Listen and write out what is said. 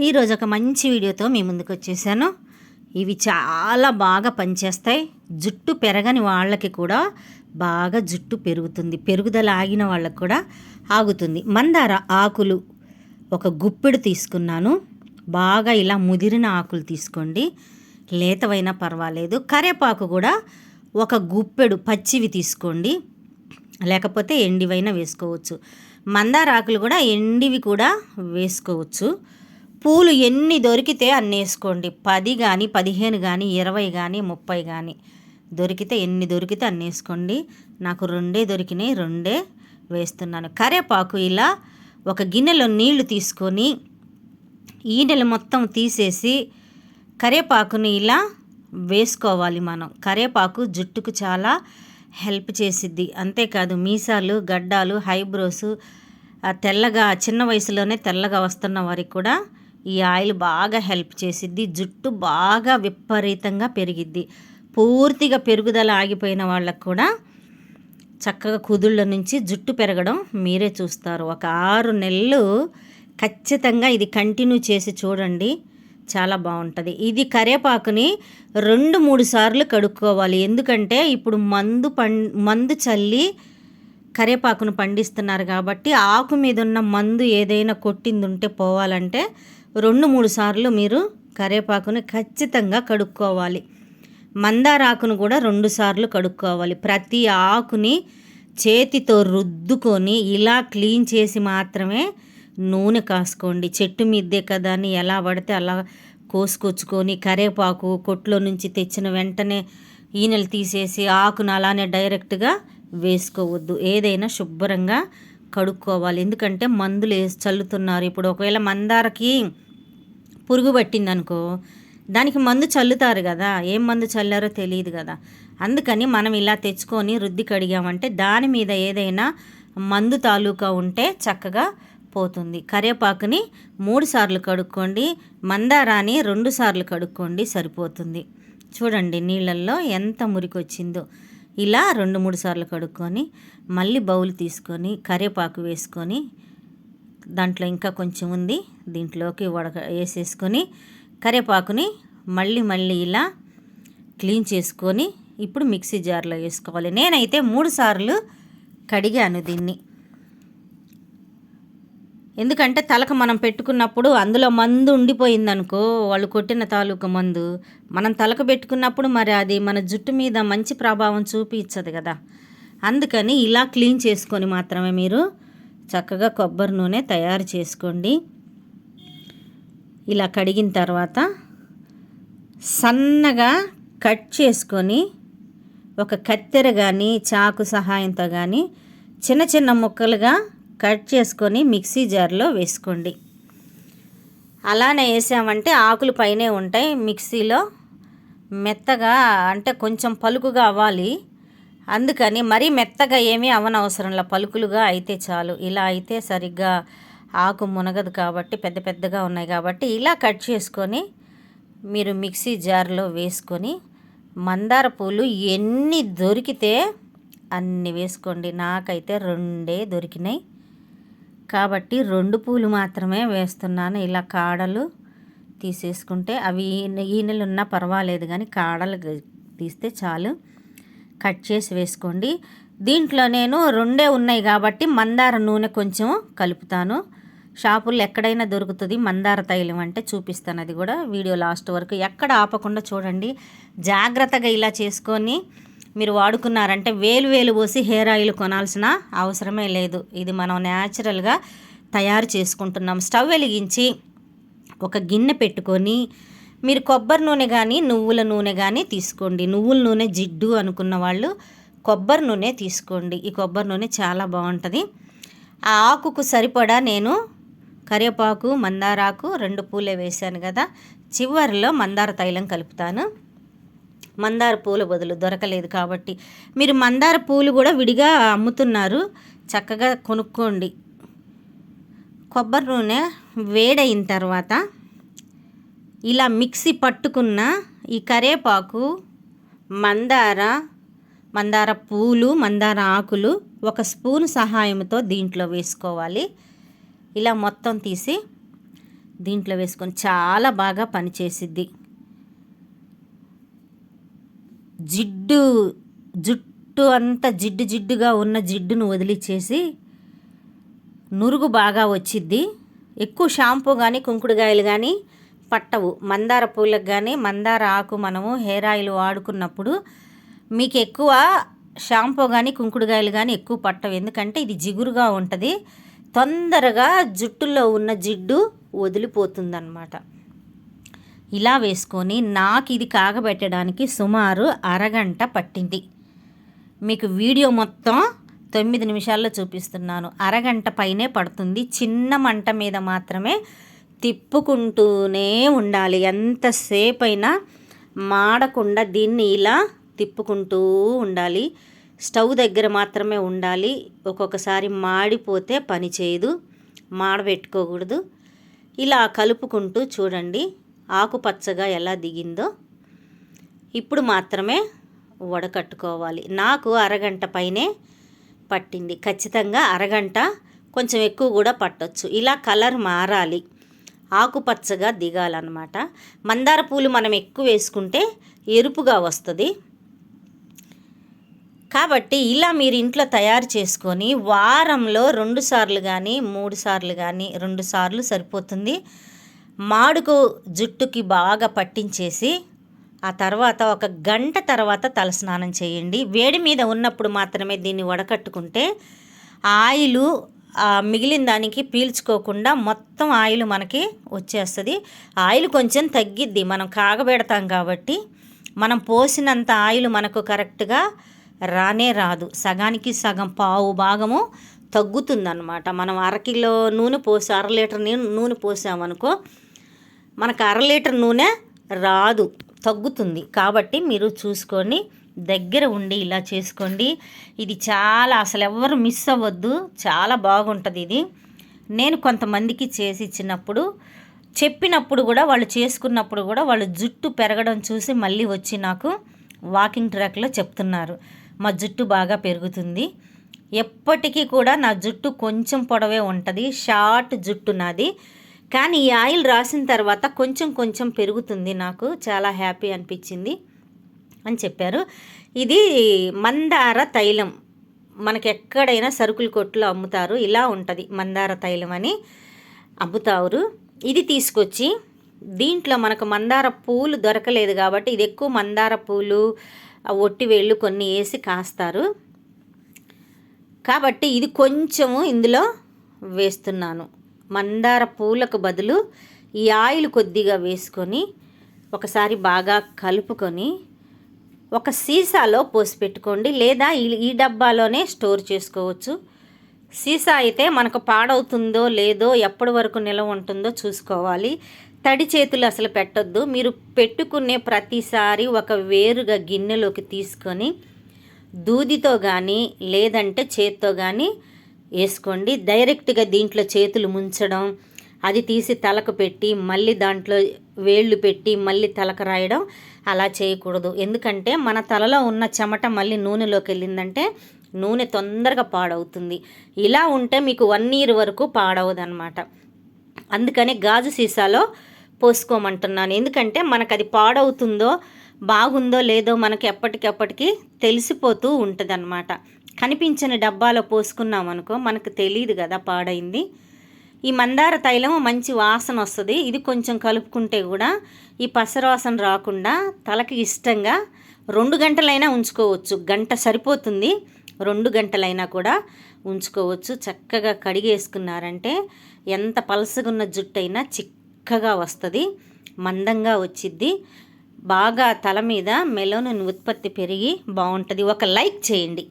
ఈరోజు ఒక మంచి వీడియోతో మీ ముందుకు వచ్చేసాను ఇవి చాలా బాగా పనిచేస్తాయి. జుట్టు పెరగని వాళ్ళకి కూడా బాగా జుట్టు పెరుగుతుంది. పెరుగుదల ఆగిన వాళ్ళకు కూడా ఆగుతుంది. మందార ఆకులు ఒక గుప్పెడు తీసుకున్నాను. బాగా ఇలా ముదిరిన ఆకులు తీసుకోండి. లేతవైనా పర్వాలేదు. కరేపాకు కూడా ఒక గుప్పెడు పచ్చివి తీసుకోండి. లేకపోతే ఎండివైనా వేసుకోవచ్చు. మందార ఆకులు కూడా ఎండివి కూడా వేసుకోవచ్చు. పూలు ఎన్ని దొరికితే అన్ని వేసుకోండి. పది కానీ పదిహేను కానీ ఇరవై కానీ ముప్పై కానీ దొరికితే ఎన్ని దొరికితే అన్ని వేసుకోండి. నాకు రెండే దొరికినాయి రెండే వేస్తున్నాను. కరేపాకు ఇలా ఒక గిన్నెలో నీళ్ళు తీసుకొని ఈనెలు మొత్తం తీసేసి కరేపాకుని ఇలా వేసుకోవాలి మనం. కరేపాకు జుట్టుకు చాలా హెల్ప్ చేసిద్ది. అంతేకాదు మీసాలు గడ్డాలు హైబ్రోస్ తెల్లగా చిన్న వయసులోనే తెల్లగా వస్తున్న వారికి కూడా ఈ ఆయిల్ బాగా హెల్ప్ చేసిద్ది జుట్టు బాగా విపరీతంగా పెరిగిద్ది. పూర్తిగా పెరుగుదల ఆగిపోయిన వాళ్ళకు కూడా చక్కగా కుదుళ్ళ నుంచి జుట్టు పెరగడం మీరే చూస్తారు. ఒక ఆరు నెలలు ఖచ్చితంగా ఇది కంటిన్యూ చేసి చూడండి చాలా బాగుంటుంది. ఇది కరేపాకుని రెండు మూడు సార్లు కడుక్కోవాలి. ఎందుకంటే ఇప్పుడు మందు పం మందు చల్లి కరేపాకును పండిస్తున్నారు కాబట్టి ఆకు మీద ఉన్న మందు ఏదైనా కొట్టింది ఉంటే పోవాలంటే రెండు మూడు సార్లు మీరు కరేపాకును ఖచ్చితంగా కడుక్కోవాలి. మందారాకును కూడా రెండు సార్లు కడుక్కోవాలి. ప్రతి ఆకుని చేతితో రుద్దుకొని ఇలా క్లీన్ చేసి మాత్రమే నూనె కాసుకోండి. చెట్టు మీదే కదా అని ఎలా పడితే అలా కోసుకొచ్చుకొని కరేపాకు కొట్లో నుంచి తెచ్చిన వెంటనే ఈనెలు తీసేసి ఆకును అలానే డైరెక్ట్గా వేసుకోవద్దు. ఏదైనా శుభ్రంగా కడుక్కోవాలి. ఎందుకంటే మందులు వేసి చల్లుతున్నారు. ఇప్పుడు ఒకవేళ మందారకి పురుగు పట్టిందనుకో దానికి మందు చల్లుతారు కదా. ఏం మందు చల్లారో తెలియదు కదా. అందుకని మనం ఇలా తెచ్చుకొని రుద్ది కడిగామంటే దాని మీద ఏదైనా మందు తాలూకా ఉంటే చక్కగా పోతుంది. కరివేపాకుని మూడు సార్లు కడుక్కోండి. మందారాన్ని రెండు సార్లు కడుక్కోండి సరిపోతుంది. చూడండి నీళ్ళల్లో ఎంత మురికి వచ్చిందో ఇలా రెండు మూడు సార్లు కడుక్కొని మళ్ళీ బౌల్ తీసుకొని కరివేపాకు వేసుకొని దాంట్లో ఇంకా కొంచెం ఉంది దీంట్లోకి వడక వేసేసుకొని కరివేపాకుని మళ్ళీ మళ్ళీ ఇలా క్లీన్ చేసుకొని ఇప్పుడు మిక్సీ జార్లో వేసుకోవాలి. నేనైతే మూడు సార్లు కడిగాను దీన్ని. ఎందుకంటే తలకు మనం పెట్టుకున్నప్పుడు అందులో మందు ఉండిపోయిందనుకో వాళ్ళు కొట్టిన తాలూకు మందు. మనం తలకు పెట్టుకున్నప్పుడు మరి అది మన జుట్టు మీద మంచి ప్రభావం చూపించదు కదా. అందుకని ఇలా క్లీన్ చేసుకొని మాత్రమే మీరు చక్కగా కొబ్బరి నూనె తయారు చేసుకోండి. ఇలా కడిగిన తర్వాత సన్నగా కట్ చేసుకొని ఒక కత్తెర కానీ చాకు సహాయంతో కానీ చిన్న చిన్న ముక్కలుగా కట్ చేసుకొని మిక్సీ జార్లో వేసుకోండి. అలానే వేసామంటే ఆకులు పైనే ఉంటాయి. మిక్సీలో మెత్తగా అంటే కొంచెం పలుకుగా అవ్వాలి. అందుకని మరీ మెత్తగా ఏమీ అవనవసరంలా పలుకులుగా అయితే చాలు. ఇలా అయితే సరిగ్గా ఆకు మునగదు కాబట్టి పెద్ద పెద్దగా ఉన్నాయి కాబట్టి ఇలా కట్ చేసుకొని మీరు మిక్సీ జార్లో వేసుకొని మందార పూలు ఎన్ని దొరికితే అన్ని వేసుకోండి. నాకైతే రెండే దొరికినాయి. కాబట్టి రెండు పూలు మాత్రమే వేస్తున్నాను. ఇలా కాడలు తీసేసుకుంటే అవి ఈనెలు ఉన్నా పర్వాలేదు కానీ కాడలు తీస్తే చాలు. కట్ చేసి వేసుకోండి. దీంట్లో నేను రెండే ఉన్నాయి కాబట్టి మందార నూనె కొంచెం కలుపుతాను. షాపుల్లో ఎక్కడైనా దొరుకుతుంది మందార తైలం అంటే చూపిస్తాను. అది కూడా వీడియో లాస్ట్ వరకు ఎక్కడ ఆపకుండా చూడండి. జాగ్రత్తగా ఇలా చేసుకొని మీరు వాడుకున్నారంటే వేలు వేలు పోసి హెయిర్ ఆయిల్ కొనాల్సిన అవసరమే లేదు. ఇది మనం న్యాచురల్గా తయారు చేసుకుంటున్నాం. స్టవ్ వెలిగించి ఒక గిన్నె పెట్టుకొని మీరు కొబ్బరి నూనె కానీ నువ్వుల నూనె కానీ తీసుకోండి. నువ్వుల నూనె జిడ్డు అనుకున్న వాళ్ళు కొబ్బరి నూనె తీసుకోండి. ఈ కొబ్బరి నూనె చాలా బాగుంటుంది. ఆ ఆకుకు సరిపడా నేను కరివేపాకు మందారాకు రెండు పూలే వేశాను కదా. చివరిలో మందార తైలం కలుపుతాను. మందార పూల బదులు దొరకలేదు కాబట్టి మీరు మందార పూలు కూడా విడిగా అమ్ముతున్నారు. చక్కగా కొనుక్కోండి. కొబ్బరి నూనె వేడైన తర్వాత ఇలా మిక్సీ పట్టుకున్న ఈ కరేపాకు మందార మందార పూలు మందార ఆకులు ఒక స్పూన్ సహాయంతో దీంట్లో వేసుకోవాలి. ఇలా మొత్తం తీసి దీంట్లో వేసుకొని చాలా బాగా పనిచేసిద్ది. జిడ్డు జుట్టు అంతా జిడ్డు జిడ్డుగా ఉన్న జిడ్డును వదిలిచ్చేసి నురుగు బాగా వచ్చిద్ది. ఎక్కువ షాంపూ కానీ కుంకుడుగాయలు కానీ పట్టవు. మందార పూలకు కానీ మందార ఆకు మనము హెయిర్ ఆయిల్ వాడుకున్నప్పుడు మీకు ఎక్కువ షాంపూ కానీ కుంకుడుగాయలు కానీ ఎక్కువ పట్టవు. ఎందుకంటే ఇది జిగురుగా ఉంటుంది. తొందరగా జుట్టులో ఉన్న జిడ్డు వదిలిపోతుందన్నమాట. ఇలా వేసుకొని నాకు ఇది కాగబెట్టడానికి సుమారు అరగంట పట్టింది. మీకు వీడియో మొత్తం తొమ్మిది నిమిషాల్లో చూపిస్తున్నాను. అరగంట పైనే పడుతుంది. చిన్న మంట మీద మాత్రమే తిప్పుకుంటూనే ఉండాలి. ఎంతసేపు అయినా మాడకుండా దీన్ని ఇలా తిప్పుకుంటూ ఉండాలి. స్టవ్ దగ్గర మాత్రమే ఉండాలి. ఒక్కొక్కసారి మాడిపోతే పని చేయదు. మాడబెట్టుకోకూడదు. ఇలా కలుపుకుంటూ చూడండి. ఆకుపచ్చగా ఎలా దిగిందో ఇప్పుడు మాత్రమే వడకట్టుకోవాలి నాకు అరగంట పైనే పట్టింది. ఖచ్చితంగా అరగంట కొంచెం ఎక్కువ కూడా పట్టొచ్చు. ఇలా కలర్ మారాలి. ఆకుపచ్చగా దిగాలన్నమాట. మందార పూలు మనం ఎక్కువ వేసుకుంటే ఎరుపుగా వస్తుంది. కాబట్టి ఇలా మీరు ఇంట్లో తయారు చేసుకొని వారంలో రెండు సార్లు కానీ మూడు సార్లు కానీ రెండు సార్లు సరిపోతుంది. మాడుకు జుట్టుకి బాగా పట్టించేసి ఆ తర్వాత ఒక గంట తర్వాత తలస్నానం చేయండి. వేడి మీద ఉన్నప్పుడు మాత్రమే దీన్ని వడకట్టుకుంటే ఆయిలు మిగిలిన దానికి పీల్చుకోకుండా మొత్తం ఆయిల్ మనకి వచ్చేస్తుంది. ఆయిల్ కొంచెం తగ్గిద్ది. మనం కాగబెడతాం కాబట్టి మనం పోసినంత ఆయిల్ మనకు కరెక్ట్గా రానే రాదు. సగానికి సగం పావు భాగము తగ్గుతుందన్నమాట. మనం అరకిలో నూనె పోసి అర లీటర్ నూనె పోసామనుకో మనకు అర లీటర్ నూనె రాదు తగ్గుతుంది. కాబట్టి మీరు చూసుకొని దగ్గర ఉండి ఇలా చేసుకోండి. ఇది చాలా అసలు ఎవరు మిస్ అవ్వద్దు. చాలా బాగుంటుంది ఇది. నేను కొంతమందికి చేసి ఇచ్చినప్పుడు చెప్పినప్పుడు కూడా వాళ్ళు చేసుకున్నప్పుడు కూడా వాళ్ళు జుట్టు పెరగడం చూసి మళ్ళీ వచ్చి నాకు వాకింగ్ ట్రాక్లో చెప్తున్నారు. మా జుట్టు బాగా పెరుగుతుంది. ఎప్పటికీ కూడా నా జుట్టు కొంచెం పొడవే ఉంటుంది. షార్ట్ జుట్టు నాది. కానీ ఈ ఆయిల్ రాసిన తర్వాత కొంచెం కొంచెం పెరుగుతుంది నాకు. చాలా హ్యాపీ అనిపించింది అని చెప్పారు. ఇది మందార తైలం. మనకి ఎక్కడైనా సరుకుల కొట్లో అమ్ముతారు. ఇలా ఉంటుంది మందార తైలం అని అమ్ముతారు. ఇది తీసుకొచ్చి దీంట్లో మనకు మందార పూలు దొరకలేదు కాబట్టి ఇది ఎక్కువ మందార పూలు ఒట్టి వేళ్ళు కొన్ని వేసి కాస్తారు. కాబట్టి ఇది కొంచెము ఇందులో వేస్తున్నాను. మందార పూలకు బదులు ఈ ఆయిల్ కొద్దిగా వేసుకొని ఒకసారి బాగా కలుపుకొని ఒక సీసాలో పోసి పెట్టుకోండి లేదా ఈ డబ్బాలోనే స్టోర్ చేసుకోవచ్చు. సీసా అయితే మనకు పాడవుతుందో లేదో ఎప్పటి వరకు నిలవ ఉంటుందో చూసుకోవాలి. తడి చేతులు అసలు పెట్టొద్దు. మీరు పెట్టుకునే ప్రతిసారి ఒక వేరుగా గిన్నెలోకి తీసుకొని దూదితో కానీ లేదంటే చేత్తో కానీ వేసుకోండి. డైరెక్ట్గా దీంట్లో చేతులు ముంచడం అది తీసి తలకు పెట్టి మళ్ళీ దాంట్లో వేళ్ళు పెట్టి మళ్ళీ తలకు రాయడం అలా చేయకూడదు. ఎందుకంటే మన తలలో ఉన్న చెమట మళ్ళీ నూనెలోకి వెళ్ళిందంటే నూనె తొందరగా పాడవుతుంది. ఇలా ఉంటే మీకు వన్ ఇయర్ వరకు పాడవదనమాట అందుకని గాజు సీసాలో పోసుకోమంటున్నాను. ఎందుకంటే మనకు అది పాడవుతుందో బాగుందో లేదో మనకి ఎప్పటికెప్పటికి తెలిసిపోతూ ఉంటుంది కనిపించని డబ్బాలో పోసుకున్నాం అనుకో మనకు తెలియదు కదా పాడైంది. ఈ మందార తైలం మంచి వాసన వస్తుంది. ఇది కొంచెం కలుపుకుంటే కూడా ఈ పసరవాసన రాకుండా తలకి ఇష్టంగా రెండు గంటలైనా ఉంచుకోవచ్చు. గంట సరిపోతుంది. రెండు గంటలైనా కూడా ఉంచుకోవచ్చు. చక్కగా కడిగేసుకున్నారంటే ఎంత పలసగున్న అయినా చిక్కగా వస్తుంది. మందంగా వచ్చిద్ది. బాగా తల మీద మెలోనిన్ ఉత్పత్తి పెరిగి బాగుంటుంది. ఒక లైక్ చేయండి.